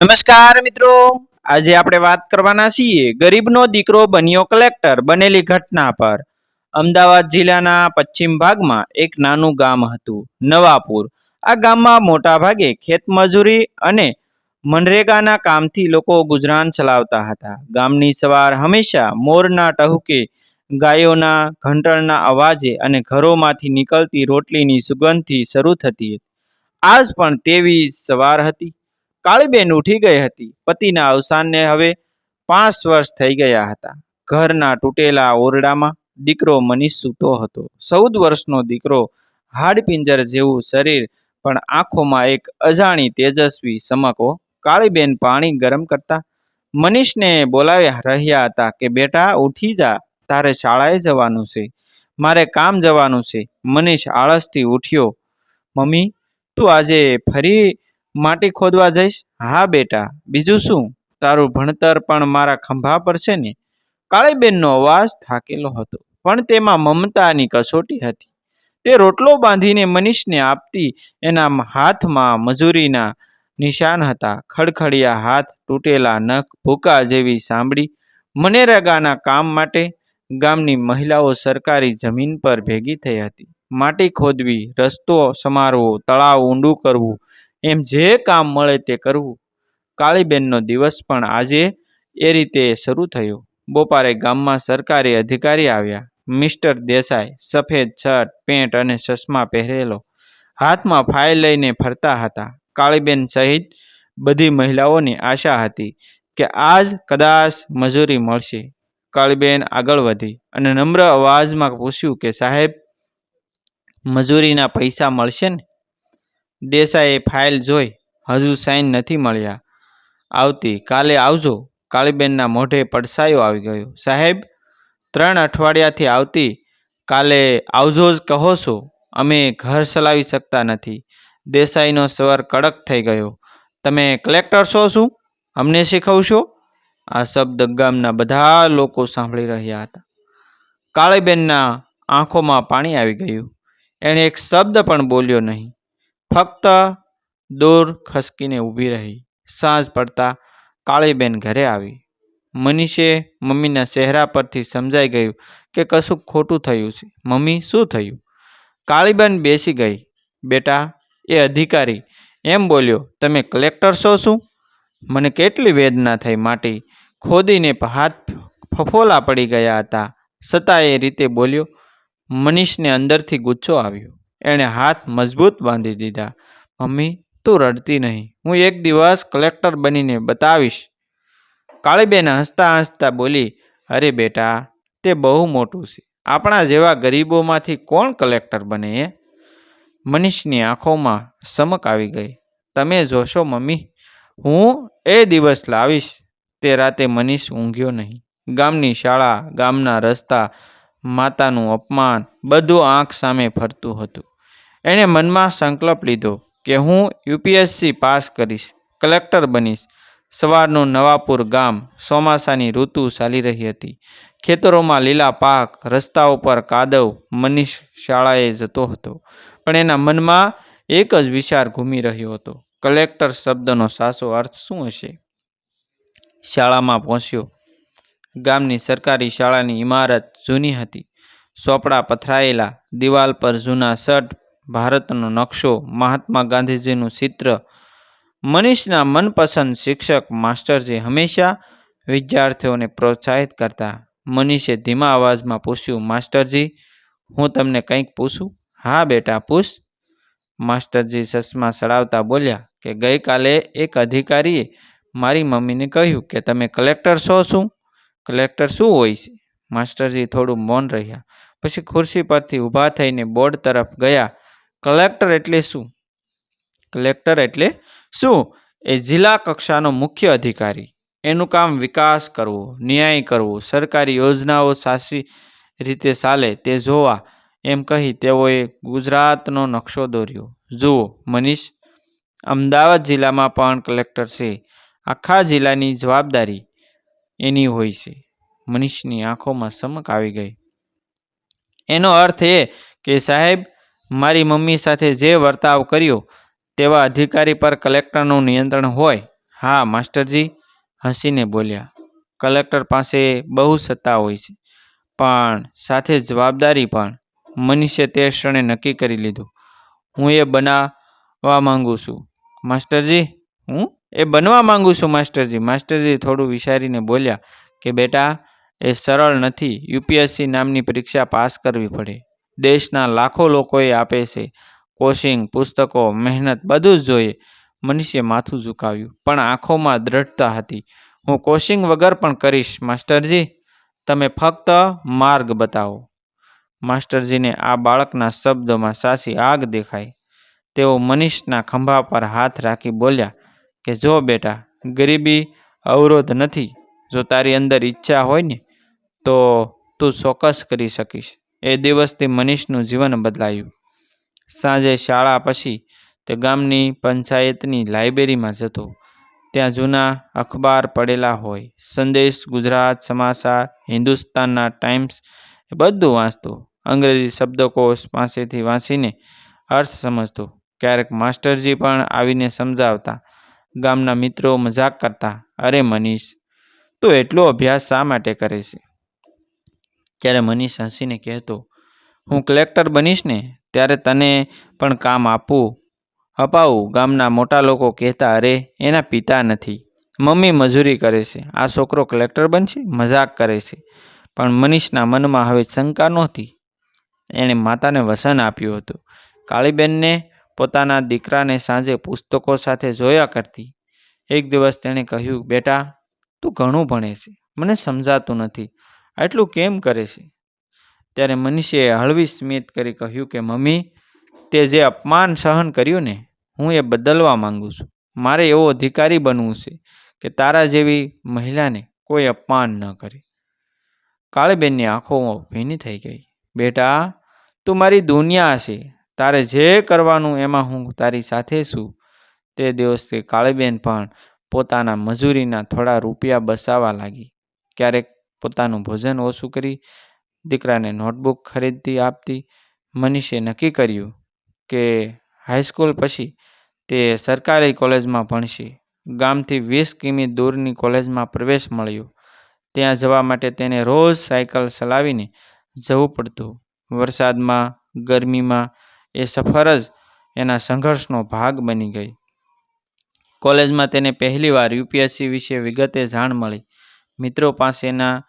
નમસ્કાર મિત્રો. આજે આપણે વાત કરવાના છીએ, ગરીબનો દીકરો બન્યો કલેક્ટર, બનેલી ઘટના પર. અમદાવાદ જિલ્લાના પશ્ચિમ ભાગમાં એક નાનું ગામ હતું, નવાપુર. આ ગામમાં મોટા ભાગે ખેતમજૂરી અને મનરેગાના કામથી લોકો ગુજરાન ચલાવતા હતા. ગામની સવાર હંમેશા મોરના ટહુકે, ગાયોના ઘંટણના અવાજે અને ઘરોમાંથી નીકળતી રોટલીની સુગંધથી શરૂ થતી. આજ પણ તેવી સવાર હતી. કાળીબેન ઉઠી ગઈ હતી. પતિના અવસાનને હવે પાંચ વર્ષ થઈ ગયા હતા. ઘરના તૂટેલા ઓરડામાં દીકરો મનીષ સૂતો હતો. ચૌદ વર્ષનો દીકરો હાડપિંજર જેવું શરીર, પણ આંખોમાં એક અજાણી તેજસ્વી ચમકો. કાળીબેન પાણી ગરમ કરતા મનીષને બોલાવ્યા રહ્યા હતા કે, બેટા, ઉઠી જા. તારે શાળાએ જવાનું છે. મારે કામ જવાનું છે. મનીષ આળસથી ઉઠ્યો, મમ્મી, તું આજે ફરી માટી ખોદવા જઈશ? હા, બેટા. બીજું શું? તારું ભણતર પણ મારા ખંભા પર છે ને? કાળીબેનનો અવાજ થાકેલો હતો, પણ તેમાં મમતાની કસોટી હતી. તે રોટલો બાંધીને મનીષને આપતી એના હાથમાં મજૂરીના નિશાન હતા. ખડખડિયા હાથ તૂટેલા નખ ભૂકા જેવી સાંભળી મનેરેગાના કામ માટે ગામની મહિલાઓ સરકારી જમીન પર ભેગી થઈ હતી. માટી ખોદવી, રસ્તો સમારવો, તળાવ ઊંડું કરવું એમ જે કામ મળે તે કરવું. કાળીબેનનો દિવસ પણ આજે એ રીતે શરૂ થયો. બપોરે ગામમાં સરકારી અધિકારી આવ્યા. મિસ્ટર દેસાઈ સફેદ શર્ટ, પેન્ટ અને ચશ્મા પહેરેલો. હાથમાં ફાઇલ લઈને ફરતા હતા. કાળીબેન સહિત બધી મહિલાઓની આશા હતી કે આજ કદાચ મજૂરી મળશે. કાળીબેન આગળ વધી અને નમ્ર અવાજમાં પૂછ્યું કે સાહેબ, મજૂરીના પૈસા મળશે ને? દેસાઈએ ફાઇલ જોઈ હજુ સાઈન નથી મળ્યા. આવતી કાલે આવજો. કાળીબેનના મોઢે પડસાયો આવી ગયો. સાહેબ, ત્રણ અઠવાડિયાથી આવતી કાલે આવજો જ કહો છો. અમે ઘર ચલાવી શકતા નથી. દેસાઈનો સ્વર કડક થઈ ગયો. તમે કલેક્ટર છો શું? અમને શીખવશો? આ શબ્દ ગામના બધા લોકો સાંભળી રહ્યા હતા. કાળીબેનના આંખોમાં પાણી આવી ગયું. એણે એક શબ્દ પણ બોલ્યો નહીં. ફક્ત દોર ખસકીને ઊભી રહી. સાંજ પડતા કાળીબેન ઘરે આવી. મનીષે મમ્મીના ચહેરા પરથી સમજાઈ ગયું કે કશું ખોટું થયું છે. મમ્મી, શું થયું? કાળીબેન બેસી ગઈ. બેટા, એ અધિકારી એમ બોલ્યો, તમે કલેક્ટર છો શું? મને કેટલી વેદના થઈ માટી ખોદીને હાથ ફફોલા પડી ગયા હતા. છતાં એ રીતે બોલ્યો, મનીષને અંદરથી ગુસ્સો આવ્યો. એણે હાથ મજબૂત બાંધી દીધા. મમ્મી, તું રડતી નહીં. હું એક દિવસ કલેક્ટર બનીને બતાવીશ. કાળીબેન હસતા હસતા બોલી, અરે બેટા, તે બહુ મોટું છે. આપણા જેવા ગરીબોમાંથી કોણ કલેક્ટર બને એ? મનીષની આંખોમાં સમક આવી ગઈ. તમે જોશો મમ્મી, હું એ દિવસ લાવીશ. તે રાતે મનીષ ઊંઘ્યો નહીં. ગામની શાળા, ગામના રસ્તા, માતાનું અપમાન બધું આંખ સામે ફરતું હતું. એણે મનમાં સંકલ્પ લીધો કે હું યુપીએસસી પાસ કરીશ, કલેક્ટર બનીશ. સવારનું નવાપુર ગામ ચોમાસાની ઋતુ ચાલી રહી હતી. ખેતરોમાં લીલા પાક, રસ્તાઓ પર કાદવ, મનીષ શાળાએ જતો હતો. પણ એના મનમાં એક જ વિચાર ઘૂમી રહ્યો હતો. કલેક્ટર શબ્દનો સાચો અર્થ શું હશે? શાળામાં પહોંચ્યો. ગામની સરકારી શાળાની ઇમારત જૂની હતી. ચોપડા પથરાયેલા, દિવાલ પર જૂના શર્ટ ભારતનો નકશો મહાત્મા ગાંધીજીનું ચિત્ર. મનીષના મનપસંદ શિક્ષક માસ્ટરજી હંમેશા વિદ્યાર્થીઓને પ્રોત્સાહિત કરતા. મનીષે ધીમા અવાજમાં પૂછ્યું, માસ્ટરજી, હું તમને કંઈક પૂછું? હા, બેટા, પૂછ. માસ્ટરજી ચશ્મા ચડાવતા બોલ્યા કે, ગઈકાલે એક અધિકારીએ મારી મમ્મીને કહ્યું કે, તમે કલેક્ટર છો શું? કલેક્ટર શું હોય છે? માસ્ટરજી થોડું મૌન રહ્યા. પછી ખુરશી પરથી ઊભા થઈને બોર્ડ તરફ ગયા. કલેક્ટર એટલે શું? કલેક્ટર એટલે શું? એ જિલ્લા કક્ષાનો મુખ્ય અધિકારી. એનું કામ વિકાસ કરવો, ન્યાય કરવો, સરકારી યોજનાઓ સાચી રીતે ચાલે તે જોવા એમ કહી તેઓએ ગુજરાતનો નકશો દોર્યો. જુઓ, મનીષ, અમદાવાદ જિલ્લામાં પણ કલેક્ટર છે. આખા જિલ્લાની જવાબદારી એની હોય છે. મનીષની આંખોમાં ચમક આવી ગઈ. એનો અર્થ એ કે સાહેબ મારી મમ્મી સાથે જે વર્તાવ કર્યો તેવા અધિકારી પર કલેક્ટરનું નિયંત્રણ હોય? હા, માસ્ટરજી, હસીને બોલ્યા. કલેક્ટર પાસે બહુ સત્તા હોય છે, પણ સાથે જવાબદારી પણ. મનીષે તે ક્ષણે નક્કી કરી લીધું. હું એ બનાવવા માંગુ છું. માસ્ટરજી, હું એ બનવા માંગુ છું, માસ્ટરજી. માસ્ટરજી થોડું વિચારીને બોલ્યા કે, બેટા, એ સરળ નથી. યુપીએસસી નામની પરીક્ષા પાસ કરવી પડે. દેશના લાખો લોકોએ આપે છે. કોચિંગ પુસ્તકો, મહેનત બધું જ જોઈએ. મનીષે માથું ઝુકાવ્યું, પણ આંખોમાં દ્રઢતા હતી. હું કોચિંગ વગર પણ કરીશ, માસ્ટરજી. તમે ફક્ત માર્ગ બતાવો. માસ્ટરજીને આ બાળકના શબ્દોમાં સાસી આગ દેખાઈ. તેઓ મનીષના ખંભા પર હાથ રાખી બોલ્યા કે, જો બેટા, ગરીબી અવરોધ નથી. જો તારી અંદર ઈચ્છા હોય ને, તો તું ચોક્કસ કરી શકીશ. એ દિવસથી મનીષનું જીવન બદલાયું. સાંજે શાળા પછી તે ગામની પંચાયતની લાઇબ્રેરીમાં જતો. ત્યાં જૂના અખબાર પડેલા હોય, સંદેશ, ગુજરાત સમાચાર, હિન્દુસ્તાનના ટાઈમ્સ એ બધું વાંચતો. અંગ્રેજી શબ્દકોશ પાસેથી વાંચીને અર્થ સમજતો. ક્યારેક માસ્ટરજી પણ આવીને સમજાવતા. ગામના મિત્રો મજાક કરતા. અરે મનીષ, તું એટલો અભ્યાસ શા માટે કરે છે? ત્યારે મનીષ હસીને કહેતો, હું કલેક્ટર બનીશ ને, ત્યારે તને પણ કામ આપું. અપાવું ગામના મોટા લોકો કહેતા, અરે, એના પિતા નથી. મમ્મી મજૂરી કરે છે. આ છોકરો કલેક્ટર બનશે, મજાક કરે છે. પણ મનીષના મનમાં હવે શંકા નહોતી. એણે માતાને વસન આપ્યું હતું. કાળીબેનને પોતાના દીકરાને સાંજે પુસ્તકો સાથે જોયા કરતી. એક દિવસ તેણે કહ્યું, બેટા, તું ઘણું ભણે છે મને સમજાતું નથી. આટલું કેમ કરે છે? ત્યારે મનીષે હળવી સ્મિત કરી કહ્યું કે, મમ્મી, તે જે અપમાન સહન કર્યું ને, હું એ બદલવા માંગુ છું. મારે એવો અધિકારી બનવું છે કે તારા જેવી મહિલાને કોઈ અપમાન ન કરે. કાળીબેનની આંખો ભીની થઈ ગઈ. બેટા, તું મારી દુનિયા છે. તારે જે કરવાનું એમાં હું તારી સાથે છું. તે દિવસથી કાળીબેન પણ પોતાના મજૂરીના થોડા રૂપિયા બસાવવા લાગી. ક્યારેક પોતાનું ભોજન ઓછું કરી દીકરાને નોટબુક ખરીદતી આપતી. મનીષે નક્કી કર્યું કે હાઈસ્કૂલ પછી તે સરકારી કોલેજમાં ભણશે. ગામથી વીસ કિમી દૂરની કોલેજમાં પ્રવેશ મળ્યો. ત્યાં જવા માટે તેને રોજ સાયકલ ચલાવીને જવું પડતું. વરસાદમાં, ગરમીમાં એ સફર જ એના સંઘર્ષનો ભાગ બની ગઈ. કોલેજમાં તેને પહેલીવાર યુપીએસસી વિશે વિગતે જાણ મળી. મિત્રો પાસેના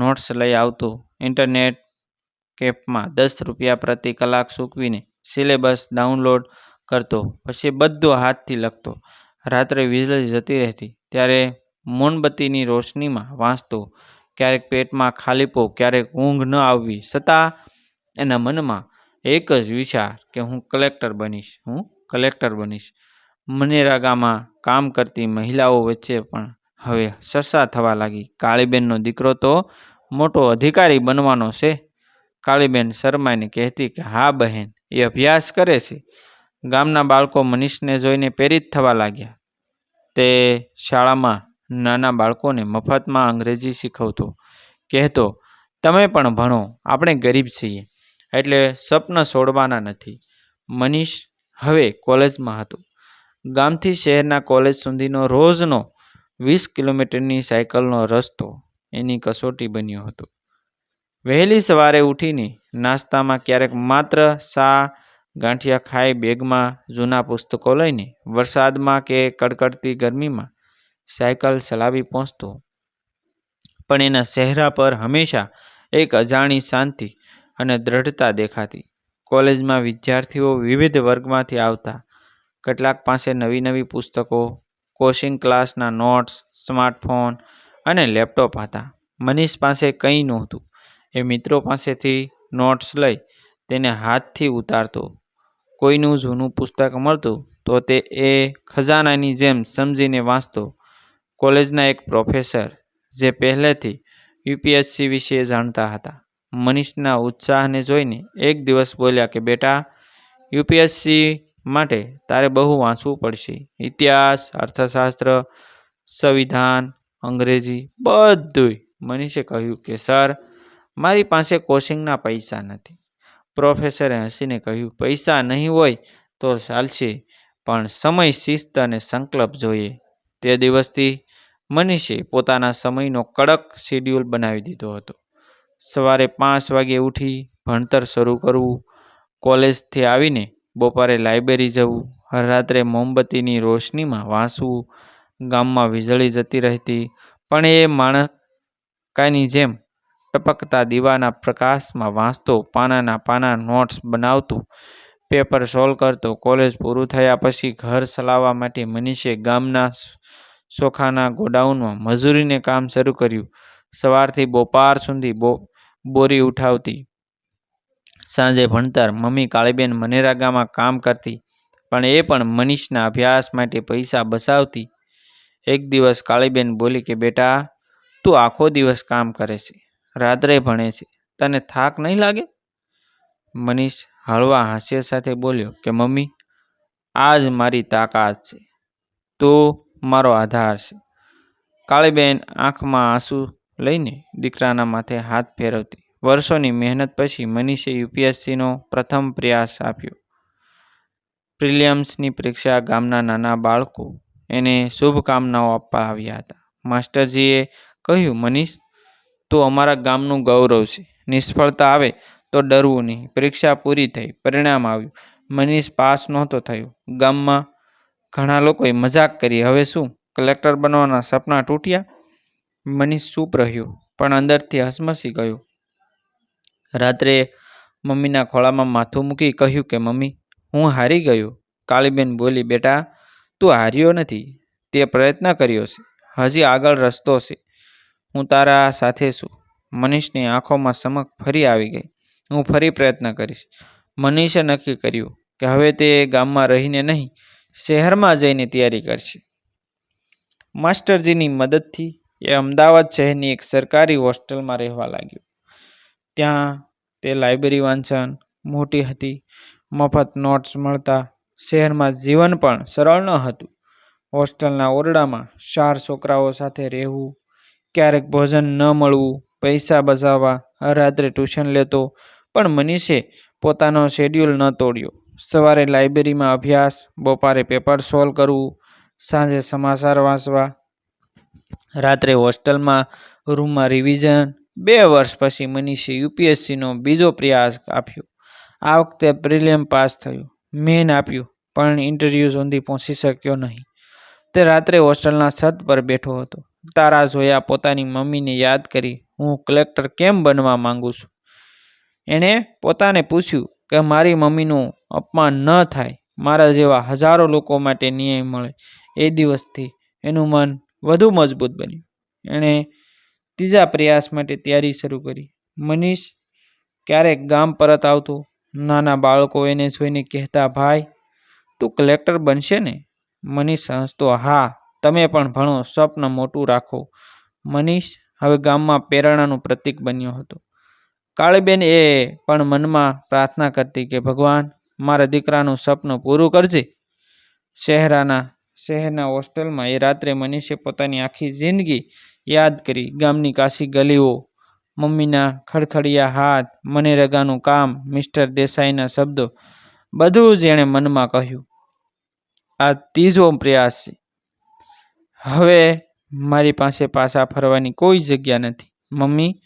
નોટ્સ લઈ આવતો. ઇન્ટરનેટ કેફમાં દસ રૂપિયા પ્રતિ કલાક સૂકવીને સિલેબસ ડાઉનલોડ કરતો, પછી બધું હાથથી લખતો. રાત્રે વીજળી જતી રહેતી, ત્યારે મોમબત્તીની રોશનીમાં વાંચતો ક્યારેક પેટમાં ખાલીપો ક્યારેક ઊંઘ ન આવવી. છતાં એના મનમાં એક જ વિચાર કે હું કલેક્ટર બનીશ, હું કલેક્ટર બનીશ. મનેરાગામાં કામ કરતી મહિલાઓ વચ્ચે પણ હવે સરસા થવા લાગી. કાળીબેનનો દીકરો તો મોટો અધિકારી બનવાનો છે. કાળીબેન શર્માઈને કહેતી કે, હા, બહેન, એ અભ્યાસ કરે છે. ગામના બાળકો મનીષને જોઈને પ્રેરિત થવા લાગ્યા. તે શાળામાં નાના બાળકોને મફતમાં અંગ્રેજી શીખવતો. કહેતો, તમે પણ ભણો, આપણે ગરીબ છીએ, એટલે સ્વપ્ન છોડવાના નથી. મનીષ હવે કોલેજમાં હતો. ગામથી શહેરના કોલેજ સુધીનો રોજનો વીસ કિલોમીટરની સાયકલનો રસ્તો એની કસોટી બન્યો હતો. વહેલી સવારે ઉઠીને નાસ્તામાં ક્યારેક માત્ર સા ગાંઠિયા ખાઈ બેગમાં જૂના પુસ્તકો લઈને વરસાદમાં કે કડકડતી ગરમીમાં સાયકલ ચલાવી પહોંચતો. પણ એના ચહેરા પર હંમેશા એક અજાણી શાંતિ અને દ્રઢતા દેખાતી. કોલેજમાં વિદ્યાર્થીઓ વિવિધ વર્ગમાંથી આવતા. કેટલાક પાસે નવી નવી પુસ્તકો કોચિંગ ક્લાસના નોટ્સ, સ્માર્ટફોન અને લેપટોપ હતા. મનીષ પાસે કંઈ નહોતું. એ મિત્રો પાસેથી નોટ્સ લઈ તેને હાથથી ઉતારતો. કોઈનું જૂનું પુસ્તક મળતું તો તે એ ખજાનાની જેમ સમજીને વાંચતો. કોલેજના એક પ્રોફેસર, જે પહેલેથી યુપીએસસી વિશે જાણતા હતા. મનીષના ઉત્સાહને જોઈને એક દિવસ બોલ્યા કે, બેટા, યુપીએસસી માટે તારે બહુ વાંચવું પડશે. ઇતિહાસ, અર્થશાસ્ત્ર, સંવિધાન, અંગ્રેજી બધુંય. મનીષે કહ્યું કે, સર, મારી પાસે કોચિંગના પૈસા નથી. પ્રોફેસરે હસીને કહ્યું, પૈસા નહીં હોય તો ચાલશે, પણ સમય, શિસ્ત અને સંકલ્પ જોઈએ. તે દિવસથી મનીષે પોતાના સમયનો કડક શેડ્યુલ બનાવી દીધો હતો. સવારે પાંચ વાગે ઉઠી ભણતર શરૂ કરવું, કોલેજથી આવીને બપોરે લાઇબ્રેરી જવું, હર રાત્રે મોમબત્તીની રોશનીમાં વાંચવું ગામમાં વીજળી જતી રહેતી, પણ એ માણકાની જેમ ટપકતા દીવાના પ્રકાશમાં વાંચતો પાનાના પાના નોટ્સ બનાવતું, પેપર સોલ્વ કરતો, કોલેજ પૂરું થયા પછી ઘર ચલાવવા માટે મનીષે ગામના ચોખાના ગોડાઉનમાં મજૂરીને કામ શરૂ કર્યું. સવારથી બપોર સુધી બો, બોરી ઉઠાવતી. સાંજે ભણતર મમ્મી કાળીબેન મનેરાગામાં કામ કરતી, પણ એ પણ મનીષના અભ્યાસ માટે પૈસા બસાવતી. એક દિવસ કાળીબેન બોલી કે, બેટા, તું આખો દિવસ કામ કરે છે, રાત્રે ભણે છે, તને થાક નહીં લાગે? મનીષ હળવા હાસ્ય સાથે બોલ્યો કે, મમ્મી આ જ મારી તાકાત છે, તું મારો આધાર છે. કાળીબેન આંખમાં આંસુ લઈને દીકરાના માથે હાથ ફેરવતી. વર્ષોની મહેનત પછી મનીષે યુપીએસસીનો પ્રથમ પ્રયાસ આપ્યો. પ્રિલિયમ્સની પરીક્ષા ગામના નાના બાળકો એને શુભકામનાઓ આપવા આવ્યા હતા. માસ્ટરજીએ કહ્યું, મનીષ, તું અમારા ગામનું ગૌરવ છે. નિષ્ફળતા આવે તો ડરવું નહીં. પરીક્ષા પૂરી થઈ, પરિણામ આવ્યું. મનીષ પાસ નહોતો થયો. ગામમાં ઘણા લોકોએ મજાક કરી, હવે શું? કલેક્ટર બનવાના સપના તૂટ્યા? મનીષ ચૂપ રહ્યો, પણ અંદરથી હસમસી ગયો. રાત્રે મમ્મીના ખોળામાં માથું મૂકી કહ્યું કે, મમ્મી, હું હારી ગયો. કાળીબેન બોલી, બેટા, તું હાર્યો નથી. તે પ્રયત્ન કર્યો છે. હજી આગળ રસ્તો છે. હું તારા સાથે છું. મનીષની આંખોમાં ચમક ફરી આવી ગઈ. હું ફરી પ્રયત્ન કરીશ. મનીષે નક્કી કર્યું કે, હવે તે ગામમાં રહીને નહીં, શહેરમાં જઈને તૈયારી કરશે. માસ્ટરજીની મદદથી એ અમદાવાદ શહેરની એક સરકારી હોસ્ટેલમાં રહેવા લાગ્યો. ત્યાં તે લાઇબ્રેરી વાંચન મોટી હતી. મફત નોટ્સ મળતા શહેરમાં જીવન પણ સરળ ન હતું. હોસ્ટેલના ઓરડામાં ચાર છોકરાઓ સાથે રહેવું, ક્યારેક ભોજન ન મળવું, પૈસા બચાવવા, રાત્રે ટ્યુશન લેતો, પણ મનીષે પોતાનો શેડ્યુલ ન તોડ્યો. સવારે લાઇબ્રેરીમાં અભ્યાસ, બપોરે પેપર સોલ્વ કરવું, સાંજે સમાચાર વાંચવા, રાત્રે હોસ્ટેલમાં રૂમમાં રિવિઝન બે વર્ષ પછી મનીષે યુપીએસસીનો બીજો પ્રયાસ આપ્યો. આ વખતે પ્રિલિયમ પાસ થયું. મેન આપ્યું, પણ ઇન્ટરવ્યૂ સુધી પહોંચી શક્યો નહીં. તે રાત્રે હોસ્ટેલના છત પર બેઠો હતો. તારા જોયા પોતાની મમ્મીને યાદ કરી હું કલેક્ટર કેમ બનવા માંગુ છું? એણે પોતાને પૂછ્યું કે મારી મમ્મીનું અપમાન ન થાય, મારા જેવા હજારો લોકો માટે ન્યાય મળે. એ દિવસથી એનું મન વધુ મજબૂત બન્યું. એણે ત્રીજા પ્રયાસ માટે તૈયારી શરૂ કરી. મનીષ ક્યારેક ગામ પરત આવતો, નાના બાળકો એને જોઈને કહેતા, ભાઈ, તું કલેક્ટર બનશે ને? મનીષ હસતો, હા, તમે પણ ભણો, સ્વપ્ન મોટું રાખો. મનીષ હવે ગામમાં પ્રેરણાનું પ્રતીક બન્યો હતો. કાળીબેન એ પણ મનમાં પ્રાર્થના કરતી કે, ભગવાન, મારા દીકરાનું સપનું પૂરું કરજે. શહેરાના, શહેરના હોસ્ટેલમાં એ રાત્રે મનીષે પોતાની આખી જિંદગી યાદ કરી ગામની કાશી ગલીઓ, મમ્મીના ખડખડિયા હાથ મનેરગાનું કામ, મિસ્ટર દેસાઈના શબ્દો, બધું જ એણે મનમાં કહ્યું. આ ત્રીજો પ્રયાસ છે. હવે મારી પાસે પાછા ફરવાની કોઈ જગ્યા નથી. મમ્મી,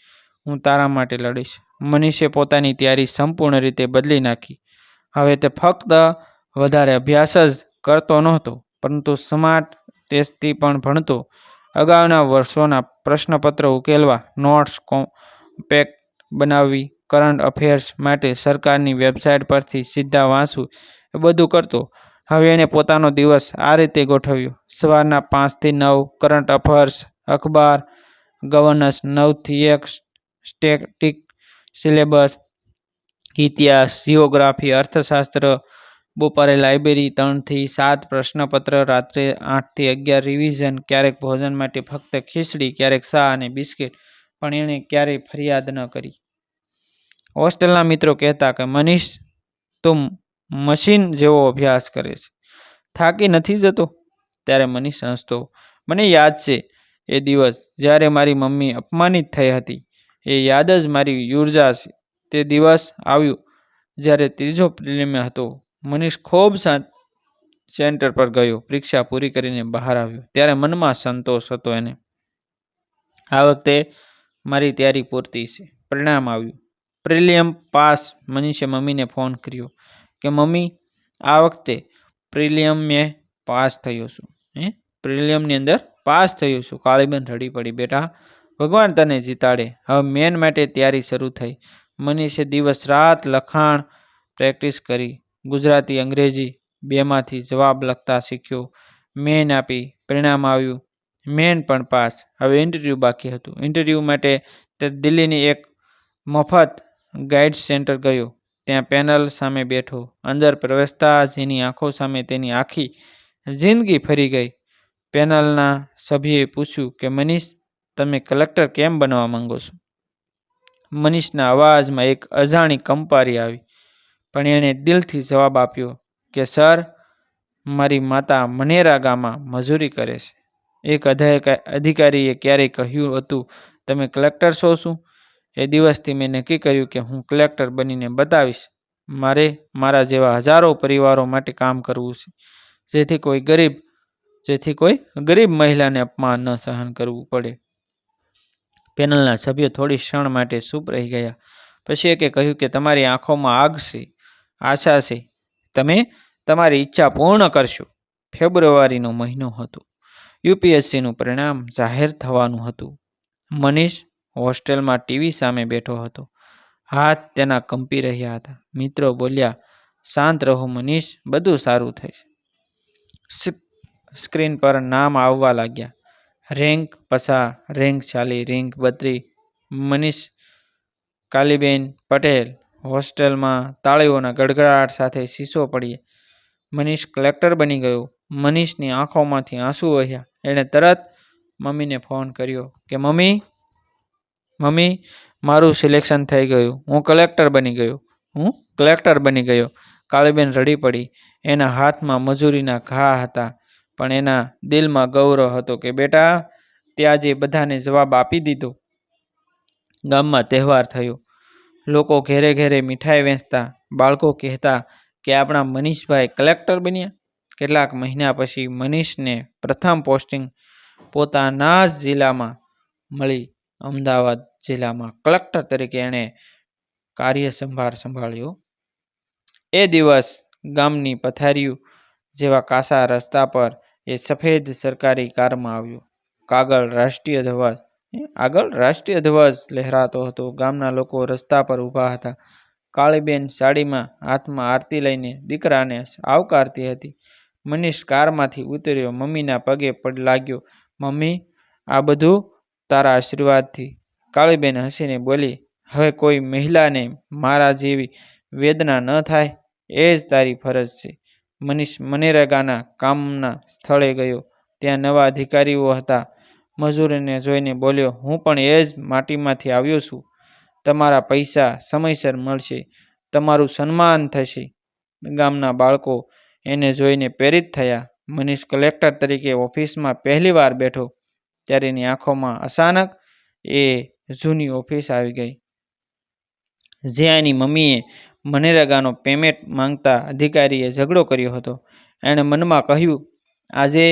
હું તારા માટે લડીશ. મનીષે પોતાની તૈયારી સંપૂર્ણ રીતે બદલી નાખી. હવે તે ફક્ત વધારે અભ્યાસ જ કરતો નહોતો, પરંતુ સ્માર્ટ ટેસ્ટથી પણ ભણતો. અગાઉના વર્ષોના પ્રશ્નપત્ર ઉકેલવા નોટ્સ કોમ્પેક્ટ બનાવવી કરંટ અફેર્સ માટે સરકારની વેબસાઇટ પરથી સીધા વાંચવું એ બધું કરતો. હવે એણે પોતાનો દિવસ આ રીતે ગોઠવ્યો. સવારના પાંચથી નવ, કરંટ અફેર્સ, અખબાર, ગવર્નન્સ, નવથી એક, સ્ટેટિક સિલેબસ, ઇતિહાસ જિયોગ્રાફી અર્થશાસ્ત્ર બપોરે લાઇબ્રેરી ત્રણથી સાત પ્રશ્નપત્ર, રાત્રે આઠથી અગિયાર રિવિઝન, ક્યારેક ભોજન માટે ફક્ત ખીચડી, ક્યારેક શા અને બિસ્કિટ, પણ એણે ક્યારેય ફરિયાદ ન કરી. હોસ્ટેલના મિત્રો કહેતા કે, મનીષ, તું મશીન જેવો અભ્યાસ કરે છે. થાકી નથી જતો? ત્યારે મનીષ હસતો, મને યાદ છે એ દિવસ જ્યારે મારી મમ્મી અપમાનિત થઈ હતી. એ યાદ જ મારી ઊર્જા છે. તે દિવસ આવ્યું જ્યારે ત્રીજો પ્રિલિમ હતો. મનીષ ખૂબ સેન્ટર પર ગયો. પરીક્ષા પૂરી કરીને બહાર આવ્યો. ત્યારે મનમાં સંતોષ હતો એને. આ વખતે મારી તૈયારી પૂરતી છે. પરિણામ આવ્યું. પ્રિલિયમ પાસ મનીષે મમ્મીને ફોન કર્યો કે, મમ્મી, આ વખતે પ્રિલિયમ મેં પાસ થયો છું. હે? પ્રિલિયમની અંદર પાસ થયો છું? કાળીબેન રડી પડી. બેટા, ભગવાન તને જીતાડે. હવે મેન માટે તૈયારી શરૂ થઈ. મનીષે દિવસ રાત લખાણ પ્રેક્ટિસ કરી. ગુજરાતી અંગ્રેજી બેમાંથી જવાબ લખતા શીખ્યો. મેન આપી, પરિણામ આવ્યું. મેન પણ પાસ. હવે ઇન્ટરવ્યૂ બાકી હતું. ઇન્ટરવ્યૂ માટે તે દિલ્હીની એક મફત ગાઈડ સેન્ટર ગયો. ત્યાં પેનલ સામે બેઠો. અંદર પ્રવેશતા જ એની આંખો સામે તેની આખી જિંદગી ફરી ગઈ. પેનલના સભ્યએ પૂછ્યું કે, મનીષ, તમે કલેક્ટર કેમ બનવા માંગો છો? મનીષના અવાજમાં એક અજાણી કંપારી આવી. પણ એણે દિલથી જવાબ આપ્યો કે, સર, મારી માતા મનેરા ગામમાં મજૂરી કરે છે. એક અધિકા- અધિકારીએ ક્યારેય કહ્યું હતું, તમે કલેક્ટર છો શું? એ દિવસથી મેં નક્કી કર્યું કે હું કલેક્ટર બનીને બતાવીશ. મારે મારા જેવા હજારો પરિવારો માટે કામ કરવું છે. જેથી કોઈ ગરીબ, જેથી કોઈ ગરીબ મહિલાને અપમાન ન સહન કરવું પડે. પેનલના સભ્યો થોડી ક્ષણ માટે ચૂપ રહી ગયા. પછી એકે કહ્યું કે, તમારી આંખોમાં આગ છે. આશા છે, તમે તમારી ઈચ્છા પૂર્ણ કરશો. ફેબ્રુઆરીનો મહિનો હતો. યુપીએસસીનું પરિણામ જાહેર થવાનું હતું. મનીષ હોસ્ટેલમાં ટીવી સામે બેઠો હતો. હાથ તેના કંપી રહ્યા હતા. મિત્રો બોલ્યા, શાંત રહો મનીષ, બધું સારું થશે સ્ક- સ્ક્રીન પર નામ આવવા લાગ્યા. રેન્ક પસા, રેન્ક ચાલી, રેન્ક બત્રી, મનીષ કાલીબેન પટેલ. હોસ્ટેલમાં તાળીઓના ગડગડાટ સાથે શીશો પડીએ મનીષ કલેક્ટર બની ગયો. મનીષની આંખોમાંથી આંસુ વહ્યા. એણે તરત મમ્મીને ફોન કર્યો કે, મમ્મી મમ્મી, મારું સિલેક્શન થઈ ગયું. હું કલેક્ટર બની ગયો. હું કલેક્ટર બની ગયો. કાળીબેન રડી પડી. એના હાથમાં મજૂરીના ઘા હતા, પણ એના દિલમાં ગૌરવ હતો કે, બેટા તે આજે બધાને જવાબ આપી દીધો. ગામમાં તહેવાર થયો. લોકો ઘેરે ઘેરે મીઠાઈ વેચતા, બાળકો કહેતા કે આપણા મનીષભાઈ કલેક્ટર બન્યા. કેટલાક મહિના પછી મનીષને પ્રથમ પોસ્ટિંગ પોતાના જ જિલ્લામાં મળી. અમદાવાદ જિલ્લામાં કલેક્ટર તરીકે એણે કાર્યસંભાર સંભાળ્યો. એ દિવસ ગામની પથારીઓ જેવા કાસા રસ્તા પર એ સફેદ સરકારી કારમાં આવ્યો. કાગળ રાષ્ટ્રીય ધ્વજ આગળ રાષ્ટ્રીય ધ્વજ લહેરાતો હતો. ગામના લોકો રસ્તા પર ઊભા હતા. કાળીબેન સાડીમાં હાથમાં આરતી લઈને દીકરાને આવકારતી હતી. મનીષ કારમાંથી ઉતર્યો. મમ્મીના પગે પડ લાગ્યો. મમ્મી, આ બધું તારા આશીર્વાદથી. કાળીબેન હસીને બોલી, હવે કોઈ મહિલાને મારા જેવી વેદના ન થાય, એ જ તારી ફરજ છે. મનીષ મનેરેગાના કામના સ્થળે ગયો. ત્યાં નવા અધિકારીઓ હતા. મજૂરીને જોઈને બોલ્યો, હું પણ એ જ માટીમાંથી આવ્યો છું. તમારા પૈસા સમયસર મળશે. તમારું સન્માન થશે. ગામના બાળકો એને જોઈને પ્રેરિત થયા. મનીષ કલેક્ટર તરીકે ઓફિસમાં પહેલીવાર બેઠો, ત્યારે એની આંખોમાં અચાનક એ જૂની ઓફિસ આવી ગઈ. જ્યાં એની મમ્મીએ મનેરેગાનો પેમેન્ટ માંગતા અધિકારીએ ઝઘડો કર્યો હતો. એણે મનમાં કહ્યું, આજે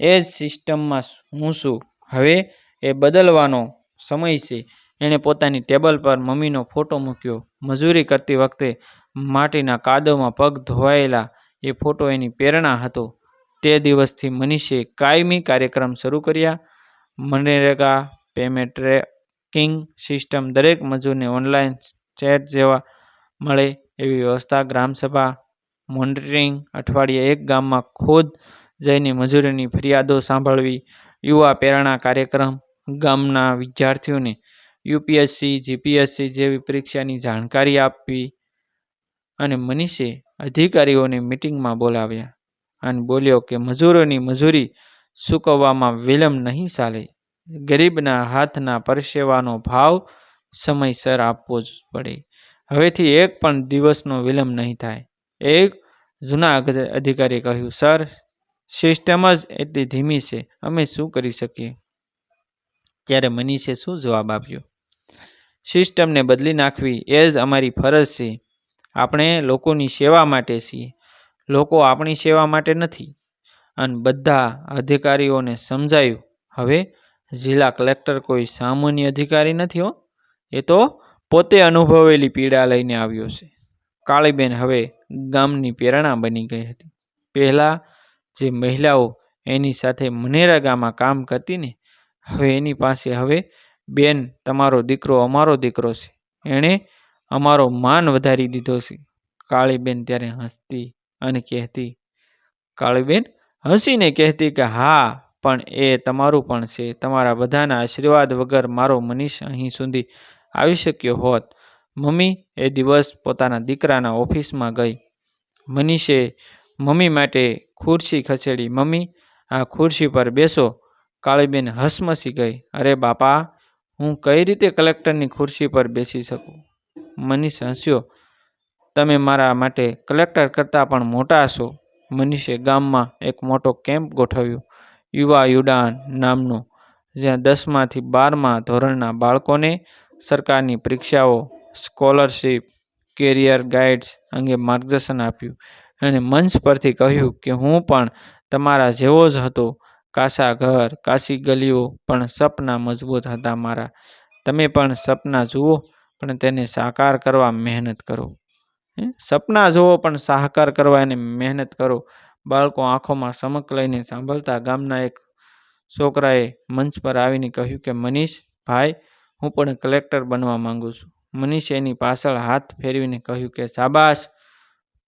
એ જ સિસ્ટમમાં હું છું. હવે એ બદલવાનો સમય છે. એણે પોતાની ટેબલ પર મમ્મીનો ફોટો મૂક્યો. મજૂરી કરતી વખતે માટીના કાદવમાં પગ ધોવાયેલા એ ફોટો એની પ્રેરણા હતો. તે દિવસથી મનીષે કાયમી કાર્યક્રમ શરૂ કર્યા. મનરેગા, પેમેન્ટ ટ્રેકિંગ સિસ્ટમ દરેક મજૂરને ઓનલાઈન ચેટ જેવા મળે એવી વ્યવસ્થા ગ્રામસભા મોનિટરિંગ, અઠવાડિયે એક ગામમાં ખુદ જઈને મજૂરીની ફરિયાદો સાંભળવી યુવા પ્રેરણા કાર્યક્રમ, ગામના વિદ્યાર્થીઓને યુપીએસસી, જીપીએસસી જેવી પરીક્ષાની જાણકારી આપવી અને મનીષે અધિકારીઓને મિટિંગમાં બોલાવ્યા અને બોલ્યો કે મજૂરોની મજૂરી ચૂકવવામાં વિલંબ નહીં ચાલે. ગરીબના હાથના પરસેવાનો ભાવ સમયસર આપવો જ પડે. હવેથી એક પણ દિવસનો વિલંબ નહીં થાય. એક જૂના અધિકારીએ કહ્યું, સર સિસ્ટમ જ એટલી ધીમી છે. અમે શું કરી શકીએ? ત્યારે મનીષે શું જવાબ આપ્યો? સિસ્ટમને બદલી નાખવી એ જ અમારી ફરજ છે. આપણે લોકોની સેવા માટે છીએ. લોકો આપણી સેવા માટે નથી. અને બધા અધિકારીઓને સમજાયું. હવે જિલ્લા કલેક્ટર કોઈ સામાન્ય અધિકારી નથી હો. એ તો પોતે અનુભવેલી પીડા લઈને આવ્યો છે. કાળીબેન હવે ગામની પ્રેરણા બની ગઈ હતી. પહેલાં જે મહિલાઓ એની સાથે મનેરા ગામમાં કામ કરતી ને, હવે એની પાસે હવે બેન તમારો દીકરો અમારો દીકરો છે. એણે અમારો માન વધારી દીધો છે. કાળીબેન ત્યારે હસતી અને કહેતી, કાળીબેન, હસીને કહેતી કે, હા, પણ એ તમારું પણ છે. તમારા બધાના આશીર્વાદ વગર મારો મનીષ અહીં સુધી આવી શક્યો હોત. મમ્મી એ દિવસ પોતાના દીકરાના ઓફિસમાં ગઈ. મનીષે મમ્મી માટે ખુરશી ખસેડી, મમ્મી, આ ખુરશી પર બેસો. કાળીબેન હસમસી ગઈ, અરે બાપા, હું કઈ રીતે કલેક્ટરની ખુરશી પર બેસી શકું? મનીષ હસ્યો, તમે મારા માટે કલેક્ટર કરતાં પણ મોટા છો મનીષે ગામમાં એક મોટો કેમ્પ ગોઠવ્યો, યુવા યુડાન નામનો, જ્યાં દસમાંથી બારમા ધોરણના બાળકોને સરકારની પરીક્ષાઓ, સ્કોલરશીપ, કેરિયર ગાઈડ્સ અંગે માર્ગદર્શન આપ્યું. અને મંચ પરથી કહ્યું કે હું પણ તમારા જેવો જ હતો. કાસા ઘર કાશી ગલીઓ પણ સપના મજબૂત હતા મારા. તમે પણ સપના જુઓ પણ તેને સાકાર કરવા મહેનત કરો. સપના જુઓ પણ સાકાર કરવા એને મહેનત કરો. બાળકો આંખોમાં સમક લઈને સાંભળતા ગામના એક છોકરાએ મંચ પર આવીને કહ્યું કે મનીષ ભાઈ હું પણ કલેક્ટર બનવા માંગુ છું. મનીષે એની પાછળ હાથ ફેરવીને કહ્યું કે શાબાશ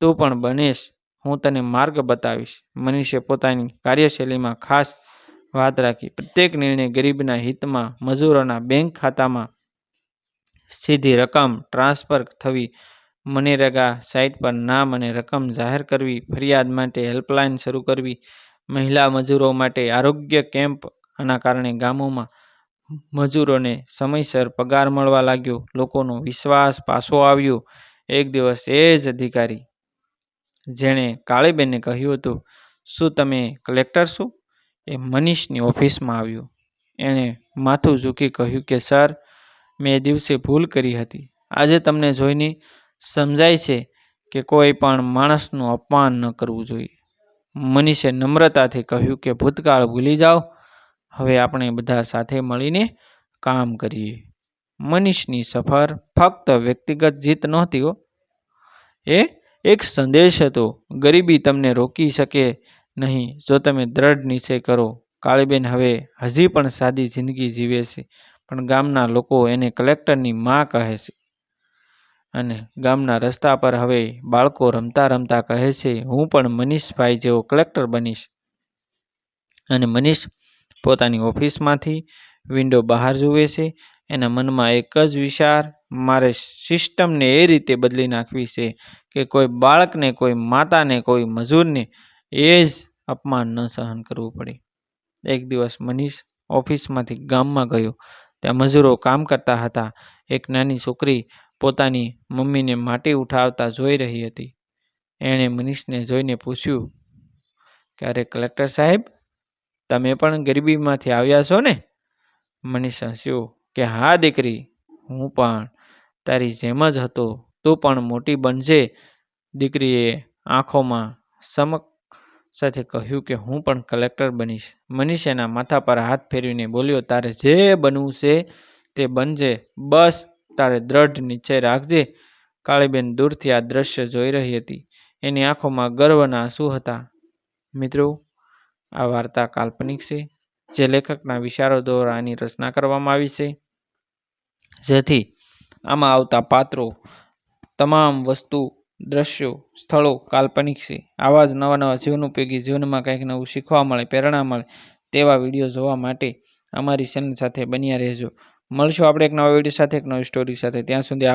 તું પણ બનીશ. હું તને માર્ગ બતાવીશ. મનીષે પોતાની કાર્યશૈલીમાં ખાસ વાત રાખી. પ્રત્યેક નિર્ણય ગરીબના હિતમાં, મજૂરોના બેંક ખાતામાં સીધી રકમ ટ્રાન્સફર થવી, મનરેગા સાઇટ પર નામ અને રકમ જાહેર કરવી, ફરિયાદ માટે હેલ્પલાઇન શરૂ કરવી, મહિલા મજૂરો માટે આરોગ્ય કેમ્પ, આના કારણે ગામોમાં મજૂરોને સમયસર પગાર મળવા લાગ્યો. લોકોનો વિશ્વાસ પાછો આવ્યો. એક દિવસ એ જ અધિકારી જેણે કાળીબેનને કહ્યું હતું, શું તમે કલેક્ટર છો? એ મનીષની ઓફિસમાં આવ્યો. એણે માથું ઝૂકી કહ્યું કે, સર, મેં એ દિવસે ભૂલ કરી હતી. આજે તમને જોઈને સમજાય છે કે કોઈ પણ માણસનું અપમાન ન કરવું જોઈએ. મનીષે નમ્રતાથી કહ્યું કે, ભૂતકાળ ભૂલી જાઓ. હવે આપણે બધા સાથે મળીને કામ કરીએ. મનીષની સફર ફક્ત વ્યક્તિગત જીત નહોતી હો. એ એક સંદેશ હતો, ગરીબી તમને રોકી શકે નહીં, જો તમે દ્રઢ નિશ્ચય કરો. કાળીબેન હવે હજી પણ સાદી જિંદગી જીવે છે, પણ ગામના લોકો એને કલેક્ટરની માં કહે છે. અને ગામના રસ્તા પર હવે બાળકો રમતા રમતા કહે છે, હું પણ મનીષભાઈ જેવો કલેક્ટર બનીશ. અને મનીષ પોતાની ઓફિસમાંથી વિન્ડો બહાર જુએ છે, એના મનમાં એક જ વિચાર, મારે સિસ્ટમને એ રીતે બદલી નાખવી છે કે કોઈ બાળકને, કોઈ માતાને, કોઈ મજૂરને એ જ અપમાન ન સહન કરવું પડે. એક દિવસ મનીષ ઓફિસમાંથી ગામમાં ગયો. ત્યાં મજૂરો કામ કરતા હતા. એક નાની છોકરી પોતાની મમ્મીને માટી ઉઠાવતા જોઈ રહી હતી. એણે મનીષને જોઈને પૂછ્યું કે અરે કલેક્ટર સાહેબ, તમે પણ ગરીબીમાંથી આવ્યા છો ને? મનીષ હસ્યો કે, હા દીકરી, હું પણ. તારી જેમ જ હતો. તું પણ મોટી બનજે. દીકરીએ આંખોમાં સમક સાથે કહ્યું કે હું પણ કલેક્ટર બનીશ. મનીષ એના માથા પર હાથ ફેરવીને બોલ્યો, તારે જે બનવું છે તે બનજે. બસ, તારે દ્રઢ નિશ્ચય રાખજે. કાળીબેન દૂરથી આ દ્રશ્ય જોઈ રહી હતી. એની આંખોમાં ગર્વના આંસુ હતા. મિત્રો, આ વાર્તા કાલ્પનિક છે, જે લેખકના વિચારો દ્વારા આની રચના કરવામાં આવી છે, જેથી આમાં આવતા પાત્રો તમામ વસ્તુ, દ્રશ્યો, સ્થળો, કાલ્પનિક છે. આવા જ નવા નવા જીવન ઉપયોગી જીવનમાં કંઈક નવું શીખવા મળે, પ્રેરણા મળે તેવા વીડિયો જોવા માટે અમારી ચેનલ સાથે બન્યા રહેજો. મળશું આપણે એક નવા વીડિયો સાથે, એક નવી સ્ટોરી સાથે. ત્યાં સુધી